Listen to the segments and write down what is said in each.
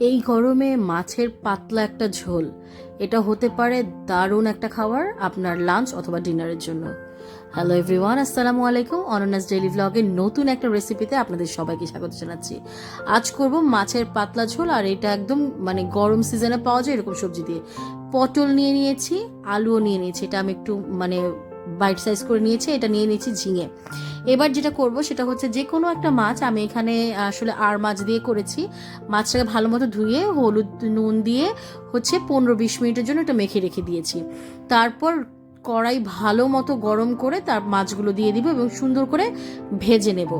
এই গরমে মাছের পাতলা একটা ঝোল। এটা হতে পারে দারুণ একটা খাবার আপনার লাঞ্চ অথবা ডিনারের জন্য। হ্যালো এভরিওয়ান আসসালামু আলাইকুম। অননাস ডেইলি ব্লগের নতুন একটা রেসিপিতে আপনাদের সবাইকে স্বাগত জানাচ্ছি। আজ করব মাছের পাতলা ঝোল আর এটা একদম মানে গরম সিজনে পাওয়া যায় এরকম সবজি দিয়ে। পটল নিয়ে নিয়েছি, আলুও নিয়ে নিয়েছি। এটা আমি একটু মানে বাইট সাইজ করে নিয়েছি, এটা নিয়ে নিয়েছি ঝিঙে। এবার যেটা করব সেটা হচ্ছে যে কোনো একটা মাছ আমি এখানে আসলে আর মাছ দিয়ে করেছি। মাছটাকে ভালো মতো ধুয়ে, হলুদ নুন দিয়ে হচ্ছে পনেরো বিশ মিনিটের জন্য এটা মেখে রেখে দিয়েছি। তারপর কড়াই ভালো মতো গরম করে তার মাছগুলো দিয়ে দিব এবং সুন্দর করে ভেজে নেব।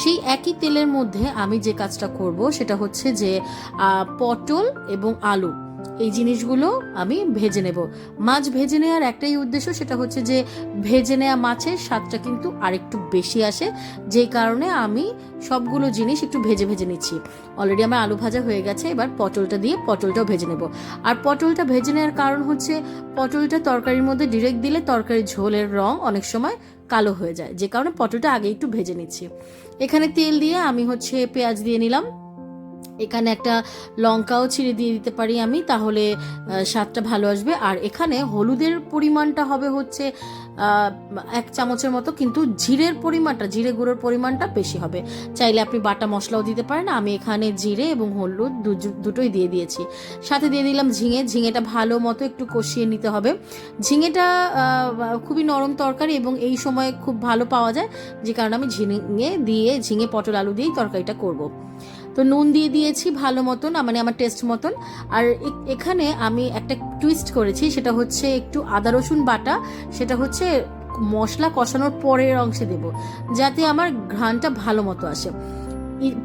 সেই একই তেলের মধ্যে আমি যে কাজটা করব সেটা হচ্ছে যে পটল এবং আলু। এই জিনিসগুলো আমি ভেজে নেব। মাছ ভেজে নেওয়ার একটাই উদ্দেশ্য সেটা হচ্ছে যে, ভেজে নেওয়া মাছের স্বাদটা কিন্তু আরেকটু বেশি আসে, যেই কারণে আমি সবগুলো জিনিস একটু ভেজে ভেজে নিচ্ছি। অলরেডি আমার আলু ভাজা হয়ে গেছে, এবার পটলটা দিয়ে পটলটাও ভেজে নেব। আর পটলটা ভেজে নেওয়ার কারণ হচ্ছে, পটলটা তরকারির মধ্যে ডিরেক্ট দিলে তরকারির ঝোলের রং অনেক সময় কালো হয়ে যায়, যে কারণে পটলটা আগে একটু ভেজে নিচ্ছি। এখানে তেল দিয়ে আমি হচ্ছে পেঁয়াজ দিয়ে নিলাম। এখানে একটা লঙ্কাও ছিঁড়ে দিয়ে দিতে পারি আমি, তাহলে স্বাদটা ভালো আসবে। আর এখানে হলুদের পরিমাণটা হবে হচ্ছে এক চামচের মতো, কিন্তু জিরের পরিমাণটা, জিরে গুঁড়োর পরিমাণটা বেশি হবে। চাইলে আপনি বাটা মশলাও দিতে পারেন, আমি এখানে জিরে এবং হলুদ দুটোই দিয়ে দিয়েছি। সাথে দিয়ে দিলাম ঝিঙে, ঝিঙেটা ভালো মতো একটু কষিয়ে নিতে হবে। ঝিঙেটা খুবই নরম তরকারি এবং এই সময় খুব ভালো পাওয়া যায়, যে কারণে আমি ঝিঙে দিয়ে, ঝিঙে পটল আলু দিয়েই তরকারিটা করব। তো নুন দিয়ে দিয়েছি ভালো মতন মানে আমার টেস্ট মতন। আর এখানে আমি একটা টুইস্ট করেছি, সেটা হচ্ছে একটু আদা রসুন বাটা, সেটা হচ্ছে মশলা কষানোর পরের অংশে দেব, যাতে আমার ঘ্রাণটা ভালো মতো আসে।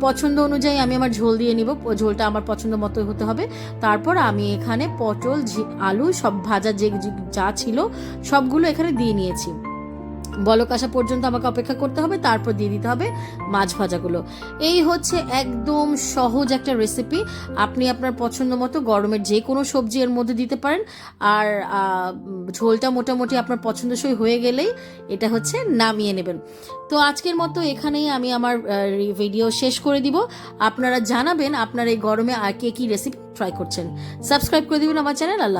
পছন্দ অনুযায়ী আমি আমার ঝোল দিয়ে নিব ঝোলটা আমার পছন্দ মতো হতে হবে। তারপর আমি এখানে পটল আলু, সব ভাজা যে- যা ছিল, সবগুলো এখানে দিয়ে নিয়েছি। বলক আসা পর্যন্ত আমাকে অপেক্ষা করতে হবে, তারপর দিয়ে দিতে হবে মাছ ভাজাগুলো। এই হচ্ছে একদম সহজ একটা রেসিপি আপনি আপনার পছন্দ মতো গরমের যে কোনো সবজি এর মধ্যে দিতে পারেন। আর ঝোলটা মোটামুটি আপনার পছন্দসই হয়ে গেলেই এটা হচ্ছে নামিয়ে নেবেন। তো আজকের মতো এখানেই আমি আমার ভিডিও শেষ করে দিব। আপনারা জানাবেন আপনার এই গরমে আর কে কি রেসিপি ট্রাই করছেন। সাবস্ক্রাইব করে দিবেন আমার চ্যানেল আল্লাহ